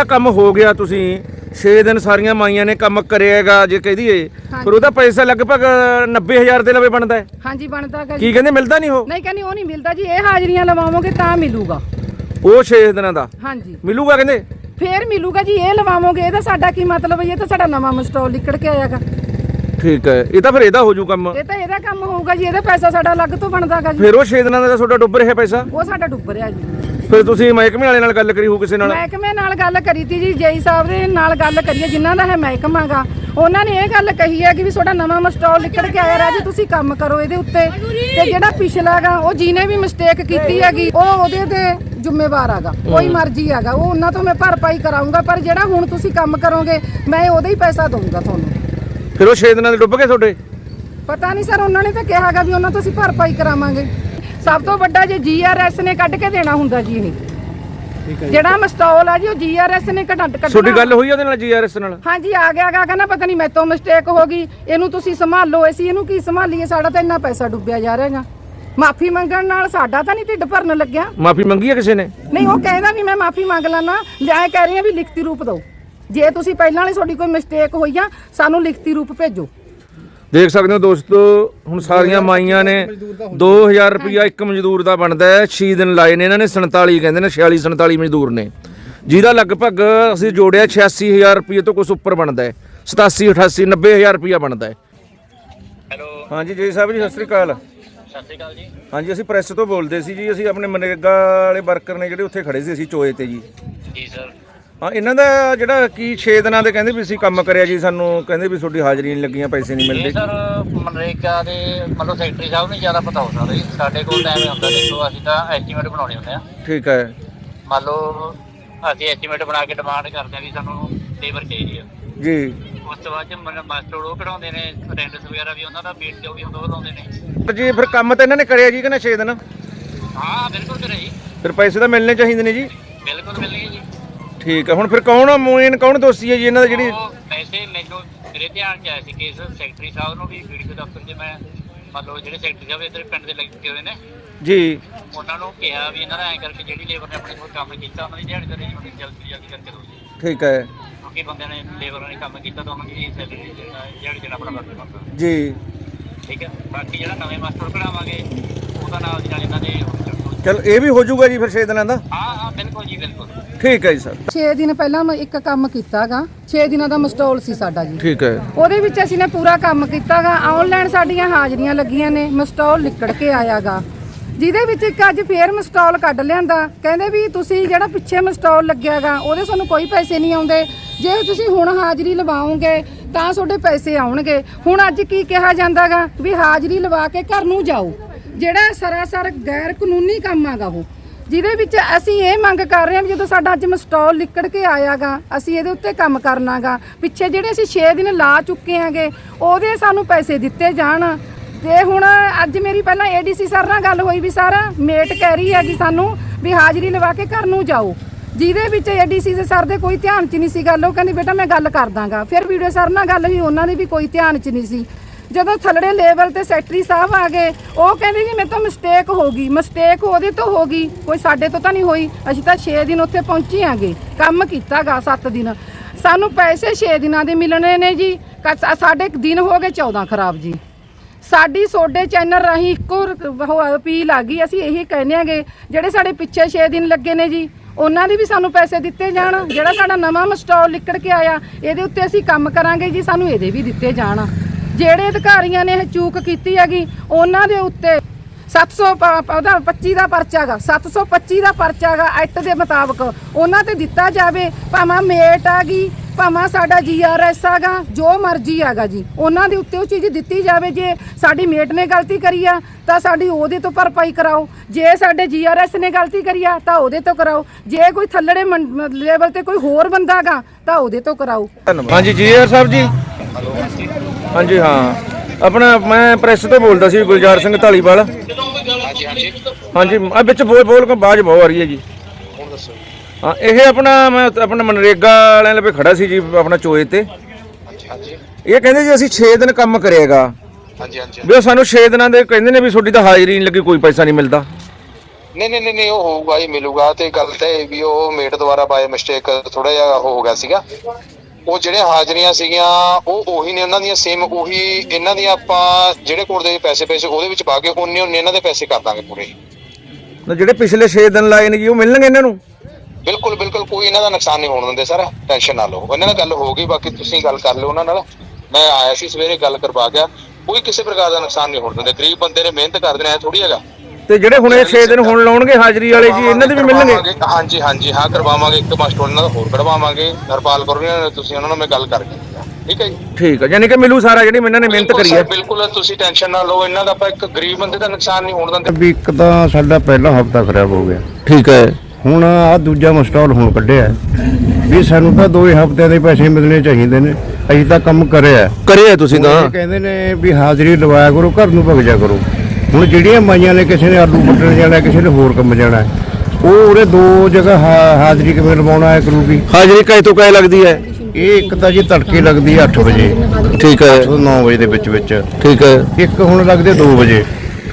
ਇਹ ਕੰਮ ਹੋ ਗਿਆ ਤੁਸੀਂ। 6 ਦਿਨ ਸਾਰੀਆਂ ਮਾਈਆਂ ਨੇ ਕੰਮ ਕਰਿਆਗਾ ਜੇ ਕਹਿ ਦਈਏ। ਪਰ ਉਹਦਾ ਪੈਸਾ ਲਗਭਗ 90000 ਦੇ ਲਵੇ ਬਣਦਾ ਹੈ। ਹਾਂਜੀ ਬਣਦਾ ਗਾ ਜੀ। ਕੀ ਕਹਿੰਦੇ ਮਿਲਦਾ ਨਹੀਂ ਉਹ? ਨਹੀਂ ਕਹਿੰਦੀ ਉਹ ਨਹੀਂ ਮਿਲਦਾ ਜੀ। ਇਹ ਹਾਜ਼ਰੀਆਂ ਲਵਾਵੋਗੇ ਤਾਂ ਮਿਲੂਗਾ। ਉਹ 6 ਦਿਨਾਂ ਦਾ। ਹਾਂਜੀ। ਮਿਲੂਗਾ ਕਹਿੰਦੇ? ਫੇਰ ਮਿਲੂਗਾ ਜੀ ਇਹ ਲਵਾਵੋਗੇ। ਇਹਦਾ ਸਾਡਾ ਕੀ ਮਤਲਬ ਹੈ? ਇਹ ਤਾਂ ਸਾਡਾ ਨਵਾਂ ਮਸਟੋਲ ਨਿਕਲ ਕੇ ਆਇਆਗਾ ਠੀਕ ਹੈ। ਇਹ ਤਾਂ ਫਿਰ ਇਹਦਾ ਹੋ ਜੂ ਕੰਮ। ਇਹ ਤਾਂ ਇਹਦਾ ਕੰਮ ਹੋਊਗਾ ਜੀ। ਇਹਦਾ ਪੈਸਾ ਸਾਡਾ ਅਲੱਗ ਤੋਂ ਬਣਦਾਗਾ ਜੀ। ਫਿਰ ਉਹ 6 ਦਿਨਾਂ ਦਾ ਤੁਹਾਡਾ ਡੁੱਬ ਰਿਹਾ ਪੈਸਾ। ਉਹ ਸਾਡਾ ਡੁੱਬ ਰਿਹਾ ਜੀ। ਫਿਰ ਤੁਸੀਂ ਮਹਿਕਮੇ ਵਾਲੇ ਨਾਲ ਗੱਲ ਕਰੀ ਹੋ ਕਿਸੇ ਨਾਲ? ਮਹਿਕਮੇ ਨਾਲ ਗੱਲ ਕਰੀ ਤੀ ਜੀ ਜੇਈ ਸਾਹਿਬ ਦੇ ਨਾਲ ਗੱਲ ਕਰੀਏ ਜਿਨ੍ਹਾਂ ਦਾ ਹੈ ਮਹਿਕਮਾ ਗਾ। ਉਹਨਾਂ ਨੇ ਇਹ ਗੱਲ ਕਹੀ ਹੈ ਕਿ ਵੀ ਤੁਹਾਡਾ ਨਵਾਂ ਮਸਟੋਲ ਨਿਕਲ ਕੇ ਆਇਆ ਰਾਜੀ ਤੁਸੀਂ ਕੰਮ ਕਰੋ ਇਹਦੇ ਉੱਤੇ। ਤੇ ਜਿਹੜਾ ਪਿਛਲਾ ਗਾ ਉਹ ਜਿਹਨੇ ਵੀ ਮਿਸਟੇਕ ਕੀਤੀ ਹੈਗੀ ਉਹ ਉਹਦੇ ਤੇ ਜ਼ਿੰਮੇਵਾਰ ਹੈਗਾ ਕੋਈ ਮਰਜ਼ੀ ਹੈਗਾ। ਉਹ ਉਹਨਾਂ ਤੋਂ ਮੈਂ ਭਰਪਾਈ ਕਰਾਉਂਗਾ ਪਰ ਜਿਹੜਾ ਹੁਣ ਤੁਸੀਂ ਕੰਮ ਕਰੋਗੇ ਮੈਂ ਉਹਦਾ ਹੀ ਪੈਸਾ ਦਊਂਗਾ ਤੁਹਾਨੂੰ। ਫਿਰ ਉਹ 6 ਦਿਨਾਂ ਦੇ ਡੁੱਬ ਗਏ ਤੁਹਾਡੇ? ਪਤਾ ਨਹੀਂ ਸਰ ਉਹਨਾਂ ਨੇ ਤਾਂ ਕਿਹਾਗਾ ਵੀ ਉਹਨਾਂ ਤੋਂ ਅਸੀਂ ਭਰਪਾਈ ਕਰਾਵਾਂਗੇ। ਸਭ ਤੋਂ ਵੱਡਾ ਜੇ ਜੀਆਰਐਸ ਨੇ ਕੱਢ ਕੇ ਦੇਣਾ ਹੁੰਦਾ ਜੀ ਇਹ। ਜਿਹੜਾ ਮਸਟੋਲ ਆ ਜੀ ਉਹ ਜੀਆਰਐਸ ਨੇ ਕੱਢ ਕੱਢਣਾ। ਤੁਹਾਡੀ ਗੱਲ ਹੋਈ ਉਹਦੇ ਨਾਲ ਜੀਆਰਐਸ ਨਾਲ? ਹਾਂਜੀ ਆ ਗਿਆ ਗਾ ਕਹਿੰਦਾ ਪਤਾ ਨਹੀਂ ਮੈਥੋਂ ਮਿਸਟੇਕ ਹੋ ਗਈ। ਇਹਨੂੰ ਤੁਸੀਂ ਸੰਭਾਲੋ ਅਸੀਂ ਇਹਨੂੰ ਕੀ ਸੰਭਾਲੀਏ? ਸਾਡਾ ਤਾਂ ਇੰਨਾ ਪੈਸਾ ਡੁੱਬਿਆ ਜਾ ਰਿਹਾਗਾ ਮਾਫੀ ਮੰਗਣ ਨਾਲ ਸਾਡਾ ਤਾਂ ਨਹੀਂ ਢਿੱਡ ਭਰਨ ਲੱਗਿਆ। ਮਾਫੀ ਮੰਗੀ ਹੈ ਕਿਸੇ ਨੇ? ਨਹੀਂ ਉਹ ਕਹਿੰਦਾ ਵੀ ਮੈਂ ਮਾਫੀ ਮੰਗ ਲੈਣਾ ਲਿਆ ਕਹਿ ਰਹੀ ਆ ਵੀ ਲਿਖਤੀ ਰੂਪ ਦਿਓ। ਜੇ ਤੁਸੀਂ ਪਹਿਲਾਂ ਵਾਲੀ ਤੁਹਾਡੀ ਕੋਈ ਮਿਸਟੇਕ ਹੋਈ ਆ ਸਾਨੂੰ ਲਿਖਤੀ ਰੂਪ ਭੇਜੋ। ਦੇਖ ਸਕਦੇ ਹੋ ਦੋਸਤੋ ਹੁਣ ਸਾਰੀਆਂ ਮਾਈਆਂ ਨੇ 2000 ਰੁਪਇਆ ਇੱਕ ਮਜ਼ਦੂਰ ਦਾ ਬਣਦਾ ਹੈ। 6 ਦਿਨ ਲਾਏ ਨੇ ਇਹਨਾਂ ਨੇ 47 ਕਹਿੰਦੇ ਨੇ 46 47 ਮਜ਼ਦੂਰ ਨੇ। ਜਿਹਦਾ ਲਗਭਗ ਅਸੀਂ ਜੋੜਿਆ 86000 ਰੁਪਏ ਤੋਂ ਕੁਝ ਉੱਪਰ ਬਣਦਾ ਹੈ। 87 88 90000 ਰੁਪਇਆ ਬਣਦਾ ਹੈ। ਹੈਲੋ। ਹਾਂਜੀ ਜੀ ਸਾਹਿਬ ਜੀ ਸਤਿ ਸ੍ਰੀ ਅਕਾਲ। ਸਤਿ ਸ਼੍ਰੀ ਅਕਾਲ ਜੀ। ਹਾਂਜੀ ਅਸੀਂ ਪ੍ਰੈਸ ਤੋਂ ਬੋਲਦੇ ਸੀ ਜੀ ਅਸੀਂ ਆਪਣੇ ਮਨਰੇਗਾ ਵਾਲੇ ਵਰਕਰ ਨੇ ਜਿਹੜੇ ਉੱਥੇ ਖੜੇ ਸੀ ਅਸੀਂ ਚੋਏ ਤੇ ਜੀ। ਜੀ ਸਰ। ਹਾਂ ਇਹਨਾਂ ਦਾ ਜਿਹੜਾ ਕੀ 6 ਦਿਨਾਂ ਦੇ ਕਹਿੰਦੇ ਵੀ ਅਸੀਂ ਕੰਮ ਕਰਿਆ ਜੀ ਸਾਨੂੰ ਕਹਿੰਦੇ ਵੀ ਤੁਹਾਡੀ ਹਾਜ਼ਰੀ ਨਹੀਂ ਲੱਗੀਆਂ ਪੈਸੇ ਨਹੀਂ ਇਹ ਮਿਲਦੇ ਸਰ ਮਨਰੇਗਾ ਦੇ ਮਤਲਬ ਸੈਕਟਰੀ ਸਾਹਿਬ ਨੂੰ ਜ਼ਿਆਦਾ ਪਤਾ ਹੋ ਸਕਦਾ ਜੀ। ਸਾਡੇ ਕੋਲ ਤਾਂ ਐਵੇਂ ਹੁੰਦਾ ਦੇਖੋ ਅਸੀਂ ਤਾਂ ਐਸਟੀਮੇਟ ਬਣਾਉਣੇ ਹੁੰਦੇ ਆ। ਠੀਕ ਹੈ। ਮੰਨ ਲਓ ਅਸੀਂ ਐਸਟੀਮੇਟ ਬਣਾ ਕੇ ਡਿਮਾਂਡ ਕਰਦੇ ਆ ਵੀ ਸਾਨੂੰ ਲੇਬਰ ਚਾਹੀਦੀ ਆ। ਜੀ। ਉਸ ਤੋਂ ਬਾਅਦ ਮਨ ਮਾਸਟਰ ਉਹ ਕਢਾਉਂਦੇ ਨੇ ਅਟੈਂਡੈਂਸ ਵਗੈਰਾ ਵੀ ਉਹਨਾਂ ਦਾ ਮੀਟ ਜੋ ਵੀ ਹੁੰਦਾ ਉਹ ਲਾਉਂਦੇ ਨੇ। ਪਰ ਜੀ ਫਿਰ ਕੰਮ ਤਾਂ ਇਹਨਾਂ ਨੇ ਕਰਿਆ ਜੀ ਕਿ ਨਾ 6 ਦਿਨ? ਹਾਂ ਬਿਲਕੁਲ ਕਰੇ ਜੀ। ਫਿਰ ਪੈਸੇ ਤਾਂ ਮਿਲਣੇ ਚਾਹੀਦੇ ਨੇ ਜੀ। ਬਿਲਕੁਲ ਮਿਲਣਗੇ ਜੀ। ਠੀਕ ਹੈ ਹੁਣ ਫਿਰ ਕੌਣ ਮੇਨ ਕੌਣ ਦੋਸ਼ੀ ਹੈ ਜੀ ਇਹਨਾਂ ਦਾ ਜਿਹੜੀ ਉਹ ਵੈਸੇ ਮੈਨੂੰ ਮੇਰੇ ਧਿਆਨ ਚ ਆਇਆ ਸੀ ਕੇਸ ਸੈਕਟਰੀ ਸਾਹਿਬ ਨੂੰ ਵੀ ਵੀਡੀਓ ਦਫ਼ਤਰ 'ਚ ਮੈਂ ਮੰਨ ਲਓ ਜਿਹੜੇ ਸੈਕਟਰੀ ਸਾਹਿਬ ਇੱਧਰ ਪਿੰਡ ਦੇ ਲੱਗੇ ਹੋਏ ਨੇ ਜੀ। ਉਹਨਾਂ ਨੂੰ ਕਿਹਾ ਵੀ ਇਹਨਾਂ ਦਾ ਐਂ ਕਰਕੇ ਜਿਹੜੀ ਲੇਬਰ ਨੇ ਆਪਣੇ ਕੋਲ ਕੰਮ ਕੀਤਾ ਉਹਨਾਂ ਦੀ ਦਿਹਾੜੀ ਦਾ ਰੇਂਜ ਜਲਦੀ ਜਲਦੀ ਕਰਕੇ ਦਿਓ ਜੀ। ਠੀਕ ਹੈ ਕਿਉਂਕਿ ਬੰਦਿਆਂ ਨੇ ਲੇਬਰ ਨੇ ਕੰਮ ਕੀਤਾ ਤਾਂ ਉਹਨਾਂ ਦੀ ਸੈਲਰੀ ਦਿਹਾੜੀ ਦੇਣਾ ਆਪਣਾ ਬਣਦਾ ਜੀ। ਠੀਕ ਹੈ ਬਾਕੀ ਜਿਹੜਾ ਨਵੇਂ ਮਾਸਟਰ ਕਢਾਵਾਂਗੇ ਉਹਦਾ ਨਾਲ ਦੀ ਨਾਲ ਇਹਨਾਂ ਦੇ। ਚਲ ਇਹ ਵੀ ਹੋ ਜਾਊਗਾ ਜੀ ਫਿਰ 6 ਦਿਨਾਂ ਦਾ? ਹਾਂ ਹਾਂ ਬਿਲਕੁਲ ਜੀ ਬਿਲਕੁਲ। ਠੀਕ ਹੈ ਜੀ ਸਰ। 6 ਦਿਨ ਪਹਿਲਾਂ ਮੈਂ ਇੱਕ ਕੰਮ ਕੀਤਾਗਾ 6 ਦਿਨਾਂ ਦਾ ਮਸਟੋਲ ਸੀ ਸਾਡਾ ਜੀ। ਠੀਕ ਹੈ। ਉਹਦੇ ਵਿੱਚ ਅਸੀਂ ਨੇ ਪੂਰਾ ਕੰਮ ਕੀਤਾਗਾ ਆਨਲਾਈਨ ਸਾਡੀਆਂ ਹਾਜ਼ਰੀਆਂ ਲੱਗੀਆਂ ਨੇ ਮਸਟੋਲ ਨਿਕਲ ਕੇ ਆਇਆਗਾ। ਜਿਹਦੇ ਵਿੱਚ ਇੱਕ ਅੱਜ ਫੇਰ ਮਸਟੋਲ ਕੱਢ ਲਿਆਂਦਾ। ਕਹਿੰਦੇ ਵੀ ਤੁਸੀਂ ਜਿਹੜਾ ਪਿੱਛੇ ਮਸਟੋਲ ਲੱਗਿਆਗਾ ਉਹਦੇ ਸਾਨੂੰ ਕੋਈ ਪੈਸੇ ਨਹੀਂ ਆਉਂਦੇ। ਜੇ ਤੁਸੀਂ ਹੁਣ ਹਾਜ਼ਰੀ ਲਵਾਓਗੇ ਤਾਂ ਤੁਹਾਡੇ ਪੈਸੇ ਆਉਣਗੇ। ਹੁਣ ਅੱਜ ਕੀ ਕਿਹਾ ਜਾਂਦਾਗਾ ਵੀ ਹਾਜ਼ਰੀ ਲਵਾ ਕੇ ਘਰ ਨੂੰ ਜਾਓ। ਜਿਹੜਾ ਸਰਾਸਰ ਗੈਰ ਕਾਨੂੰਨੀ ਕੰਮ ਆਗਾ ਉਹ, ਜਿਹਦੇ ਵਿੱਚ ਅਸੀਂ ਇਹ ਮੰਗ ਕਰ ਰਹੇ ਹਾਂ ਵੀ ਜਦੋਂ ਸਾਡਾ ਅੱਜ ਮਸਟਾਲ ਲਿਕੜ ਕੇ ਆਇਆਗਾ, ਅਸੀਂ ਇਹਦੇ ਉੱਤੇ ਕੰਮ ਕਰਨਾਗਾ, ਪਿੱਛੇ ਜਿਹੜੇ ਅਸੀਂ 6 ਦਿਨ ਲਾ ਚੁੱਕੇ ਆਂਗੇ ਉਹਦੇ ਸਾਨੂੰ ਪੈਸੇ ਦਿੱਤੇ ਜਾਣ। ਤੇ ਹੁਣ ਅੱਜ ਮੇਰੀ ਪਹਿਲਾਂ ਏਡੀਸੀ ਸਰ ਨਾਲ ਗੱਲ ਹੋਈ ਵੀ ਸਰ, ਮੇਟ ਕਹਿ ਰਹੀ ਹੈਗੀ ਸਾਨੂੰ ਵੀ ਹਾਜ਼ਰੀ ਲਵਾ ਕੇ ਘਰ ਨੂੰ ਜਾਓ। ਜਿਹਦੇ ਵਿੱਚ ਏਡੀਸੀ ਦੇ ਸਰ ਦੇ ਕੋਈ ਧਿਆਨ 'ਚ ਨਹੀਂ ਸੀ ਗੱਲ, ਉਹ ਕਹਿੰਦੀ, ਬੇਟਾ ਮੈਂ ਗੱਲ ਕਰ ਦਾਂਗਾ ਫਿਰ ਵੀਡੀਓ ਸਰ ਨਾਲ ਗੱਲ ਹੋਈ, ਉਹਨਾਂ ਦੀ ਵੀ ਕੋਈ ਧਿਆਨ 'ਚ ਨਹੀਂ ਸੀ। ਜਦੋਂ ਥੱਲੜੇ ਲੈਵਲ ਤੇ ਸੈਕਟਰੀ ਸਾਹਿਬ ਆ ਗਏ, ਉਹ ਕਹਿੰਦੇ ਜੀ ਮੇਰੇ ਤੋਂ ਮਿਸਟੇਕ ਹੋ ਗਈ। ਮਿਸਟੇਕ ਉਹਦੇ ਤੋਂ ਹੋ ਗਈ। ਕੋਈ ਸਾਡੇ ਤੋਂ ਤਾਂ ਨਹੀਂ ਹੋਈ। ਅਸੀਂ ਤਾਂ 6 ਦਿਨ ਉੱਥੇ ਪਹੁੰਚੇ ਆਂਗੇ। ਕੰਮ ਕੀਤਾਗਾ 7 ਦਿਨ। ਸਾਨੂੰ ਪੈਸੇ 6 ਦਿਨਾਂ ਦੇ ਮਿਲਣੇ ਨੇ ਜੀ। ਕ- ਸਾਡੇ ਦਿਨ ਹੋ ਗਏ 14 ਖਰਾਬ ਜੀ। ਸਾਡੀ ਸੋਡੇ ਚੈਨਲ ਰਾਹੀਂ ਇੱਕੋ ਅਪੀਲ ਆ ਗਈ। ਅਸੀਂ ਇਹੀ ਕਹਿੰਦੇ ਆਂਗੇ, ਜਿਹੜੇ ਸਾਡੇ ਪਿੱਛੇ 6 ਦਿਨ ਲੱਗੇ ਨੇ ਜੀ, ਉਹਨਾਂ ਦੇ ਵੀ ਸਾਨੂੰ ਪੈਸੇ ਦਿੱਤੇ ਜਾਣ। ਜਿਹੜਾ ਸਾਡਾ ਨਵਾਂ ਮਸਟਾਲ ਲਿਕੜ ਕੇ ਆਇਆ, ਇਹਦੇ ਉੱਤੇ ਅਸੀਂ ਕੰਮ ਕਰਾਂਗੇ ਜੀ। ਸਾਨੂੰ ਇਹਦੇ ਵੀ ਦਿੱਤੇ ਜਾਣ। ਜਿਹੜੇ ਅਧਿਕਾਰੀਆਂ ਨੇ ਇਹ ਚੂਕ ਕੀਤੀ ਹੈਗੀ, ਉਹਨਾਂ ਦੇ ਉੱਤੇ 700 ਪ- ਪ- ਉਹਦਾ 25 ਦਾ ਪਰਚਾ ਗਾ 725 ਦਾ ਪਰਚਾ ਗਾ ਐਕਟ ਦੇ ਮੁਤਾਬਕ। ਉਹਨਾਂ ਤੇ ਦਿੱਤਾ ਜਾਵੇ, ਭਾਵੇਂ ਮੇਟ ਆ ਗਈ ਭਾਵੇਂ ਸਾਡਾ ਜੀਆਰਐਸ ਆਗਾ ਜੋ ਮਰਜ਼ੀ ਆਗਾ ਜੀ। ਉਹਨਾਂ ਦੇ ਉੱਤੇ ਉਹ ਚੀਜ਼ ਦਿੱਤੀ ਜਾਵੇ ਜੇ ਸਾਡੀ ਮੇਟ ਨੇ ਗਲਤੀ ਕਰੀ ਆ, ਤਾਂ ਸਾਡੀ ਉਹਦੇ ਤੋਂ ਭਰਪਾਈ ਕਰਾਓ। ਜੇ ਸਾਡੇ ਜੀਆਰਐਸ ਨੇ ਗਲਤੀ ਕਰੀ ਆ, ਤਾਂ ਉਹਦੇ ਤੋਂ ਕਰਾਓ। ਜੇ ਕੋਈ ਥੱਲੜੇ ਲੈਵਲ ਤੇ ਕੋਈ ਹੋਰ ਬੰਦਾ ਗਾ ਤਾਂ ਉਹਦੇ ਤੋਂ ਕਰਾਓ। ਧੰਨਵਾਦ। ਹਾਂਜੀ ਜੀ ਸਾਹਿਬ ਜੀ। ਹਾਂਜੀ, ਹਾਂ। ਆਪਣਾ, ਮੈਂ ਪ੍ਰੈਸ ਤੋਂ ਬੋਲਦਾ ਸੀ ਗੁਲਜ਼ਾਰ ਸਿੰਘ ਢਾਲੀਵਾਲ ਹਾਂਜੀ ਹਾਂਜੀ ਹਾਂਜੀ ਆ ਵਿੱਚ ਬੋਲ ਬੋਲ ਕੇ ਬਾਜ ਬਹੁਤ ਆ ਰਹੀ ਹੈ ਜੀ ਹੁਣ ਦੱਸੋ ਹਾਂ, ਇਹ ਆਪਣਾ, ਮੈਂ ਆਪਣਾ ਮਨਰੇਗਾ ਵਾਲਿਆਂ ਲਵੇ ਖੜਾ ਸੀ ਜੀ, ਆਪਣਾ ਚੋਏ ਤੇ। ਹਾਂਜੀ ਹਾਂਜੀ ਇਹ ਕਹਿੰਦੇ ਜੀ, ਅਸੀਂ 6 ਦਿਨ ਕੰਮ ਕਰੇਗਾ। ਹਾਂਜੀ ਹਾਂਜੀ ਵੀ ਉਹ ਸਾਨੂੰ 6 ਦਿਨਾਂ ਦੇ ਕਹਿੰਦੇ ਨੇ ਵੀ ਤੁਹਾਡੀ ਤਾਂ ਹਾਜ਼ਰੀ ਨਹੀਂ ਲੱਗੀ, ਕੋਈ ਪੈਸਾ ਨਹੀਂ ਮਿਲਦਾ। ਨਹੀਂ ਨਹੀਂ ਨਹੀਂ ਉਹ ਹੋਊਗਾ ਹੀ ਮਿਲੂਗਾ। ਤੇ ਗੱਲ ਤਾਂ ਇਹ ਵੀ ਉਹ ਮੇਟ ਦੁਆਰਾ ਬਾਏ ਮਿਸਟੇਕ ਥੋੜਾ ਜਿਹਾ ਹੋ ਗਿਆ ਸੀਗਾ। ਉਹ ਜਿਹੜੇ ਹਾਜ਼ਰੀਆਂ ਸੀਗੀਆਂ ਉਹ ਉਹੀ ਨੇ ਉਹਨਾਂ ਦੀਆਂ ਸੇਮ ਉਹੀ ਇਹਨਾਂ ਦੀਆਂ ਆਪਾਂ ਜਿਹੜੇ ਕੋਲ ਦੇ ਪੈਸੇ ਪੈਸੇ ਉਹਦੇ ਵਿੱਚ ਪਾ ਕੇ ਉਹਨੇ ਉਹਨੇ ਇਹਨਾਂ ਦੇ ਪੈਸੇ ਕਰ ਦਾਂਗੇ ਪੂਰੇ। ਨਾ ਜਿਹੜੇ ਪਿਛਲੇ 6 ਦਿਨ ਲਾਏ ਨੇ ਜੀ ਉਹ ਮਿਲਣਗੇ ਇਹਨਾਂ ਨੂੰ? ਬਿਲਕੁਲ ਬਿਲਕੁਲ ਕੋਈ ਇਹਨਾਂ ਦਾ ਨੁਕਸਾਨ ਨਹੀਂ ਹੋਣ ਦਿੰਦੇ ਸਰ ਟੈਨਸ਼ਨ ਨਾ ਲਓ। ਉਹਨਾਂ ਨਾਲ ਗੱਲ ਹੋ ਗਈ ਬਾਕੀ ਤੁਸੀਂ ਗੱਲ ਕਰ ਲਿਓ ਉਹਨਾਂ ਨਾਲ। ਮੈਂ ਆਇਆ ਸੀ ਸਵੇਰੇ ਗੱਲ ਕਰਵਾ ਗਿਆ। ਕੋਈ ਕਿਸੇ ਪ੍ਰਕਾਰ ਦਾ ਨੁਕਸਾਨ ਨਹੀਂ ਹੋਣ ਦਿੰਦੇ। ਗਰੀਬ ਬੰਦੇ ਨੇ ਮਿਹਨਤ ਕਰਦੇ ਨੇ ਥੋੜੀ ਹੈਗਾ। ਤੇ ਜਿਹੜੇ ਹੁਣ ਇਹ 6 ਦਿਨ ਹੁਣ ਲਾਉਣਗੇ ਹਾਜ਼ਰੀ ਵਾਲੇ ਜੀ ਇਹਨਾਂ ਦੇ ਵੀ ਮਿਲਣਗੇ? ਕਰਵਾਵਾਂਗੇ, ਹਾਂਜੀ ਹਾਂਜੀ ਹਾਂ ਕਰਵਾਵਾਂਗੇ ਇੱਕ ਮਾਸਟਰ ਇਹਨਾਂ ਦਾ ਹੋਰ ਕਢਵਾਵਾਂਗੇ ਹਰਪਾਲ ਕਰੋ ਤੁਸੀਂ ਉਹਨਾਂ ਨਾਲ ਮੈਂ ਗੱਲ ਕਰਕੇ ਠੀਕ ਹੈ ਜੀ? ਠੀਕ ਹੈ ਯਾਨੀ ਕਿ ਮਿਲੂ ਸਾਰਾ ਜਿਹੜੀ ਇਹਨਾਂ ਨੇ ਮਿਹਨਤ ਕਰੀ ਹੈ। ਬਿਲਕੁਲ ਤੁਸੀਂ ਟੈਨਸ਼ਨ ਨਾ ਲਓ ਇਹਨਾਂ ਦਾ ਆਪਾਂ ਇੱਕ ਗਰੀਬ ਬੰਦੇ ਦਾ ਨੁਕਸਾਨ ਨਹੀਂ ਹੋਣ ਦਿੰਦੇ। ਵੀ ਇੱਕ ਤਾਂ ਸਾਡਾ ਪਹਿਲਾ ਹਫਤਾ ਖਰਾਬ ਹੋ ਗਿਆ। ਠੀਕ ਹੈ। ਹੁਣ ਆ ਦੂਜਾ ਮਸਟਾਲ ਹੁਣ ਕੱਢਿਆ। ਵੀ ਸਾਨੂੰ ਤਾਂ ਦੋਏ ਹਫਤਿਆਂ ਦੇ ਪੈਸੇ ਮਿਲਣੇ ਚਾਹੀਦੇ ਨੇ ਅਸੀਂ ਤਾਂ ਕੰਮ ਕਰਿਆ। ਕਰਿਆ ਤੁਸੀਂ ਤਾਂ। ਕਹਿੰਦੇ ਨੇ ਵੀ ਹਾਜ਼ਰੀ ਲਵਾਇਆ ਕਰੋ ਘਰ ਨੂੰ ਭਗ ਜਾ ਕਰੋ। ਹੁਣ ਜਿਹੜੀਆਂ ਮਾਈਆਂ ਨੇ ਕਿਸੇ ਨੇ ਆਲੂ ਪੱਟਣ ਜਾਣਾ ਕਿਸੇ ਨੇ ਹੋਰ ਕੰਮ ਜਾਣਾ ਹੈ, ਉਹ ਉਹਦੇ ਦੋ ਜਗ੍ਹਾ ਹਾ- ਹਾਜ਼ਰੀ ਕਿਵੇਂ ਲਵਾਉਣਾ ਹੈ ਕਰੂਗੀ ਹਾਜ਼ਰੀ ਕੈ ਤੋਂ ਕੈ ਲੱਗਦੀ ਹੈ? ਇਹ ਇੱਕ ਤਾਂ ਜੀ ਤੜਕੇ ਲੱਗਦੀ ਹੈ 8 ਵਜੇ। ਠੀਕ ਹੈ। ਤੋਂ 9 ਵਜੇ ਦੇ ਵਿੱਚ ਵਿੱਚ। ਠੀਕ ਹੈ। ਇੱਕ ਹੁਣ ਲੱਗਦੇ 2 ਵਜੇ।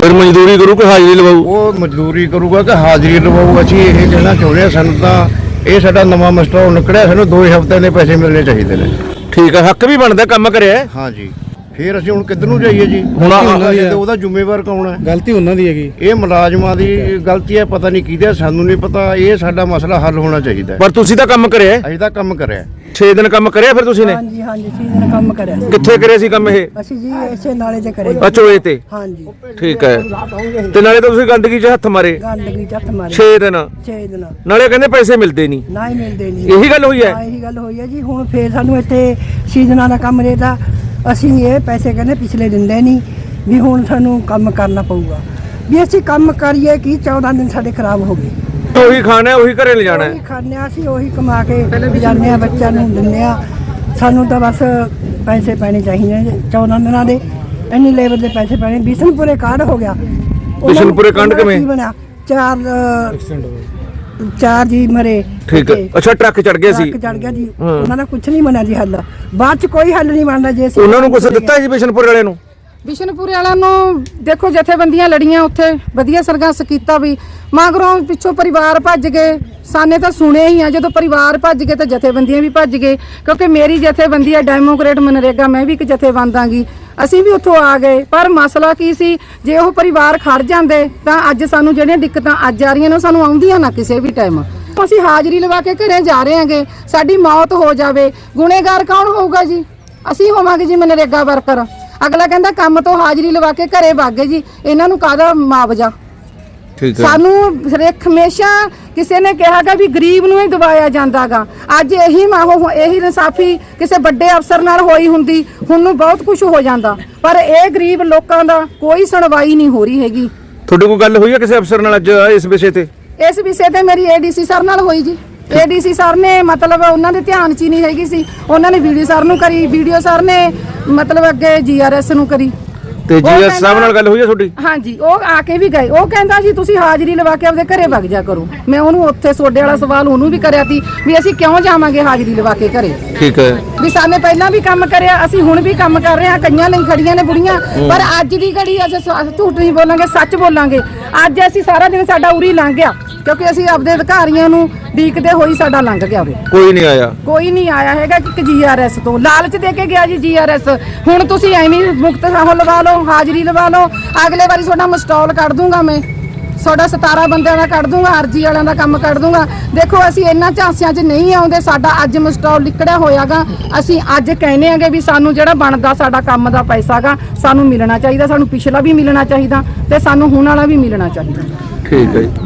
ਫਿਰ ਮਜ਼ਦੂਰੀ ਕਰੂ ਕਿ ਹਾਜ਼ਰੀ ਲਵਾਊ? ਉਹ ਮਜ਼ਦੂਰੀ ਕਰੂਗਾ ਕਿ ਹਾਜ਼ਰੀ ਲਵਾਊਗਾ ਅਸੀਂ ਇਹ ਕਹਿਣਾ ਚਾਹੁੰਦੇ ਹਾਂ ਸਾਨੂੰ ਤਾਂ ਇਹ ਸਾਡਾ ਨਵਾਂ ਮਸਟਰ ਨਿਕਲਿਆ ਸਾਨੂੰ ਦੋ ਹਫ਼ਤੇ ਦੇ ਪੈਸੇ ਮਿਲਣੇ ਚਾਹੀਦੇ ਨੇ। ਠੀਕ ਹੈ ਹੱਕ ਵੀ ਬਣਦਾ ਕੰਮ ਕਰਿਆ। ਹੈ। ਹਾਂਜੀ। ਫੇਰ ਅਸੀਂ ਹੁਣ ਕਿੱਧਰ ਨੂੰ ਜਾਈਏ ਜੀ? ਹੁਣ ਉਹਦਾ ਜ਼ਿੰਮੇਵਾਰ ਕੌਣ ਹੈ? ਗਲਤੀ ਉਹਨਾਂ ਦੀ ਹੈਗੀ। ਇਹ ਮੁਲਾਜ਼ਮਾਂ ਦੀ ਗਲਤੀ ਹੈ ਪਤਾ ਨਹੀਂ ਕਿਹਦੀ ਸਾਨੂੰ ਨਹੀਂ ਪਤਾ। ਇਹ ਸਾਡਾ ਮਸਲਾ ਹੱਲ ਹੋਣਾ ਚਾਹੀਦਾ ਹੈ। ਪਰ ਤੁਸੀਂ ਤਾਂ ਕੰਮ ਕਰਿਆ ਅਸੀਂ ਤਾਂ ਕੰਮ ਕਰਿਆ 6 ਦਿਨ ਕੰਮ ਕਰਿਆ ਫਿਰ ਤੁਸੀਂ ਨੇ? ਹਾਂਜੀ ਹਾਂਜੀ ਸੀਜ਼ਨ ਕੰਮ ਕਰਿਆ ਸੀ। ਕਿੱਥੇ ਕਰਿਆ ਸੀ ਕੰਮ ਇਹ? ਅਸੀਂ ਜੀ ਇਸੇ ਨਾਲੇ 'ਚ ਕਰੇ। ਅਚੋਏ ਤੇ? ਹਾਂਜੀ। ਠੀਕ ਹੈ। ਤੇ ਨਾਲੇ ਤਾਂ ਤੁਸੀਂ ਗੰਦਗੀ 'ਚ ਹੱਥ ਮਾਰੇ। ਗੰਦਗੀ ਚੱਤ ਮਾਰੇ। 6 ਦਿਨ। 6 ਦਿਨ। ਨਾ ਨਾਲੇ ਕਹਿੰਦੇ ਪੈਸੇ ਮਿਲਦੇ ਨਹੀਂ। ਹੀ ਮਿਲਦੇ ਨਹੀਂ। ਇਹੀ ਗੱਲ ਹੋਈ ਹੈ। ਹਾਂ ਇਹੀ ਗੱਲ ਹੋਈ ਹੈ ਜੀ। ਹੁਣ ਫੇਰ ਸਾਨੂੰ ਇੱਥੇ ਸੀਜ਼ਨਾਂ ਦਾ ਕੰਮ ਰੇਤਾ। ਅਸੀਂ ਇਹ ਪੈਸੇ ਕਹਿੰਦੇ ਪਿਛਲੇ ਦਿੰਦੇ ਨਹੀਂ ਵੀ ਹੁਣ ਸਾਨੂੰ ਕੰਮ ਕਰਨਾ ਪਊਗਾ। ਵੀ ਅਸੀਂ ਕੰਮ ਕਰੀਏ ਕੀ 14 ਦਿਨ ਸਾਡੇ ਖਰਾਬ ਹੋ ਗਏ। ਉਹੀ ਖਾਣਾ ਹੈ, ਉਹੀ ਘਰੇ ਲਿਜਾਣਾ ਹੈ। ਉਹੀ ਖਾਂਦੇ ਹਾਂ ਅਸੀਂ ਉਹੀ ਕਮਾ ਕੇ ਜਾਂਦੇ ਆ ਬੱਚਿਆਂ ਨੂੰ ਦਿੰਦੇ ਆ ਸਾਨੂੰ ਤਾਂ ਬਸ ਪੈਸੇ ਪੈਣੇ ਚਾਹੀਦੇ ਨੇ 14 ਦਿਨਾਂ ਦੇ। ਇੰਨੀ ਲੇਬਰ ਦੇ ਪੈਸੇ ਪੈਣੇ। ਬਿਸ਼ਨਪੁਰੇ ਕਾਂਡ ਹੋ ਗਿਆ। ਉਹਨਾਂ ਨੂੰ- ਬਿਸ਼ਨਪੁਰੇ ਕਾਂਡ ਉਹਨਾਂ ਦਾ ਕਿਵੇਂ? ਕੀ ਬਣਿਆ? ਚਾਰ ਚਾਰ ਜੀ ਮਰੇ। ਠੀਕ ਹੈ। ਅੱਛਾ ਟਰੱਕ ਚੜ ਗਿਆ ਸੀ। ਟਰੱਕ ਚੜ ਗਿਆ ਜੀ। ਉਹਨਾਂ ਦਾ ਕੁਝ ਨਹੀਂ ਬਣਿਆ ਜੀ ਹੱਲ। ਬਾਅਦ ਚ ਕੋਈ ਹੱਲ ਨਹੀਂ ਬਣਦਾ ਜੇ ਅਸੀਂ ਉਹਨਾਂ ਨੂੰ ਕੁਝ ਦਿੱਤਾ ਜੀ ਬਿਸ਼ਨਪੁਰ ਵਾਲਿਆਂ ਨੂੰ? ਬਿਸ਼ਨਪੁਰੇ ਵਾਲਿਆਂ ਨੂੰ ਦੇਖੋ ਜਥੇਬੰਦੀਆਂ ਲੜੀਆਂ ਉੱਥੇ, ਵਧੀਆ ਸੰਘਰਸ਼ ਕੀਤਾ ਵੀ। ਮਗਰੋਂ ਪਿੱਛੋਂ ਪਰਿਵਾਰ ਭੱਜ ਗਏ। ਸਾਨੇ ਤਾਂ ਸੁਣੇ ਹੀ ਆ, ਜਦੋਂ ਪਰਿਵਾਰ ਭੱਜ ਗਏ ਤਾਂ ਜਥੇਬੰਦੀਆਂ ਵੀ ਭੱਜ ਗਏ। ਕਿਉਂਕਿ ਮੇਰੀ ਜਥੇਬੰਦੀ ਹੈ ਡੈਮੋਕ੍ਰੇਟ ਮਨਰੇਗਾ, ਮੈਂ ਵੀ ਇੱਕ ਜਥੇਬੰਦਾਂਗੀ ਅਸੀਂ ਵੀ ਉੱਥੋਂ ਆ ਗਏ। ਪਰ ਮਸਲਾ ਕੀ ਸੀ, ਜੇ ਉਹ ਪਰਿਵਾਰ ਖੜ ਜਾਂਦੇ, ਤਾਂ ਅੱਜ ਸਾਨੂੰ ਜਿਹੜੀਆਂ ਦਿੱਕਤਾਂ ਅੱਜ ਆ ਰਹੀਆਂ ਨੇ, ਉਹ ਸਾਨੂੰ ਆਉਂਦੀਆਂ ਨਾ ਕਿਸੇ ਵੀ ਟਾਈਮ ਅਸੀਂ ਹਾਜ਼ਰੀ ਲਵਾ ਕੇ ਘਰੇ ਜਾ ਰਹੇ ਹਾਂਗੇ ਸਾਡੀ ਮੌਤ ਹੋ ਜਾਵੇ। ਗੁਨੇਗਾਰ ਕੌਣ ਹੋਊਗਾ ਜੀ? ਅਸੀਂ ਹੋਵਾਂਗੇ ਜੀ ਮਨਰੇਗਾ ਵਰਕਰ। ਅਗਲਾ ਕਹਿੰਦਾ ਕੰਮ ਤੋਂ ਹਾਜ਼ਰੀ ਲਵਾ ਕੇ ਘਰੇ ਭਾਗੇ ਜੀ ਇਹਨਾਂ ਨੂੰ ਕਾਹਦਾ ਮੁਆਵਜ਼ਾ ਠੀਕ ਸਾਨੂੰ ਹਰੇਕ ਹਮੇਸ਼ਾ ਕਿਸੇ ਨੇ ਕਿਹਾਗਾ ਵੀ ਗਰੀਬ ਨੂੰ ਹੀ ਦਬਾਇਆ ਜਾਂਦਾਗਾ ਅੱਜ ਇਹੀ ਮਾਹੋ ਇਹੀ ਇਨਸਾਫੀ ਕਿਸੇ ਵੱਡੇ ਅਫਸਰ ਨਾਲ ਹੋਈ ਹੁੰਦੀ ਹੁਣ ਨੂੰ ਬਹੁਤ ਕੁਝ ਹੋ ਜਾਂਦਾ। ਪਰ ਇਹ ਗਰੀਬ ਲੋਕਾਂ ਦਾ ਕੋਈ ਸੁਣਵਾਈ ਨਹੀਂ ਹੋ ਰਹੀ ਹੈਗੀ। ਤੁਹਾਡੀ ਕੋਈ ਗੱਲ ਹੋਈ ਹੈ ਕਿਸੇ ਅਫਸਰ ਨਾਲ ਅੱਜ ਇਸ ਵਿਸ਼ੇ ਤੇ? ਇਸ ਵਿਸ਼ੇ ਤੇ ਮੇਰੀ ਏਡੀਸੀ ਸਰ ਨਾਲ ਹੋਈ ਜੀ। ਏਡੀਸੀ ਸਰ ਨੇ ਮਤਲਬ ਉਹਨਾਂ ਦੇ ਧਿਆਨ 'ਚ ਹੀ ਨਹੀਂ ਹੈਗੀ ਸੀ। ਉਹਨਾਂ ਨੇ ਵੀਡੀਓ ਸਰ ਨੂੰ ਕਰੀ ਵੀਡੀਓ ਸਰ ਨੇ ਮਤਲਬ ਅੱਗੇ ਜੀਆਰਐਸ ਨੂੰ ਕਰੀ। ਤੇ ਉਹ ਜੀ ਸਾਹਿਬ ਨਾਲ ਗੱਲ ਹੋਈ ਹੈ ਤੁਹਾਡੀ? ਹਾਂਜੀ ਉਹ ਆ ਕੇ ਵੀ ਗਏ। ਉਹ ਕਹਿੰਦਾ ਜੀ ਤੁਸੀਂ ਹਾਜ਼ਰੀ ਲਵਾ ਕੇ ਆਪਦੇ ਘਰੇ ਵਗ ਜਾ ਕਰੋ। ਮੈਂ ਉਹਨੂੰ ਉੱਥੇ ਸੋਡੇ ਵਾਲਾ ਸਵਾਲ ਉਹਨੂੰ ਵੀ ਕਰਿਆ ਸੀ ਵੀ ਅਸੀਂ ਕਿਉਂ ਜਾਵਾਂਗੇ ਹਾਜ਼ਰੀ ਲਵਾ ਕੇ ਘਰੇ? ਠੀਕ ਹੈ। ਵੀ ਸਾਨੇ ਪਹਿਲਾਂ ਵੀ ਕੰਮ ਕਰਿਆ ਅਸੀਂ ਹੁਣ ਵੀ ਕੰਮ ਕਰ ਰਹੇ ਹਾਂ। ਕਈਆਂ ਲਈ ਖੜੀਆਂ ਨੇ ਬੁੜੀਆਂ ਪਰ ਅੱਜ ਦੀ ਘੜੀ ਅਸੀਂ ਝੂਠ ਨਹੀਂ ਬੋਲਾਂਗੇ ਸੱਚ ਬੋਲਾਂਗੇ। ਅੱਜ ਅਸੀਂ ਸਾਰਾ ਦਿਨ ਸਾਡਾ ਉਰੀ ਲੰਘ ਗਿਆ। ਕਿਉਂਕਿ ਅਸੀਂ ਆਪਦੇ ਅਧਿਕਾਰੀਆਂ ਨੂੰ ਡੀਕਦੇ ਹੋਈ ਸਾਡਾ ਲੰਘ ਗਿਆ ਉਰੇ। ਕੋਈ ਨਹੀਂ ਆਇਆ? ਕੋਈ ਨਹੀਂ ਆਇਆ ਹੈਗਾ ਕਿ ਜੀਆਰਐਸ ਤੋਂ। ਲਾਲਚ ਦੇ ਕੇ ਗਿਆ ਜੀ ਜੀਆਰਐਸ ਹੁਣ ਤੁਸੀਂ ਐਵੇਂ ਹੀ ਮੁਕਤ ਸਾਹੋ ਲਵਾ ਲਓ ਹਾਜ਼ਰੀ ਲਵਾ ਲਓ। ਅਗਲੇ ਵਾਰੀ ਤੁਹਾਡਾ ਮਸਟਾਲ ਕੱਢ ਦੂੰਗਾ ਮੈਂ। ਤੁਹਾਡਾ 17 ਬੰਦਿਆਂ ਦਾ ਕੱਢ ਦੂੰਗਾ ਅਰਜੀ ਵਾਲਿਆਂ ਦਾ ਕੰਮ ਕੱਢ ਦੂੰਗਾ। ਦੇਖੋ ਅਸੀਂ ਇਹਨਾਂ ਝਾਂਸਿਆਂ 'ਚ ਨਹੀਂ ਆਉਂਦੇ। ਸਾਡਾ ਅੱਜ ਮਸਟਾਲ ਲਿਕੜਿਆ ਹੋਇਆਗਾ। ਅਸੀਂ ਅੱਜ ਕਹਿੰਦੇ ਆਂਗੇ ਵੀ ਸਾਨੂੰ ਜਿਹੜਾ ਬਣਦਾ ਸਾਡਾ ਕੰਮ ਦਾ ਪੈਸਾਗਾ ਸਾਨੂੰ ਮਿਲਣਾ ਚਾਹੀਦਾ। ਸਾਨੂੰ ਪਿਛਲਾ ਵੀ ਮਿਲਣਾ ਚਾਹੀਦਾ ਤੇ ਸਾਨੂੰ ਹੁਣ ਵਾਲਾ ਵੀ ਮਿਲਣਾ ਚਾਹੀਦਾ। ਠੀਕ ਹੈ ਜੀ।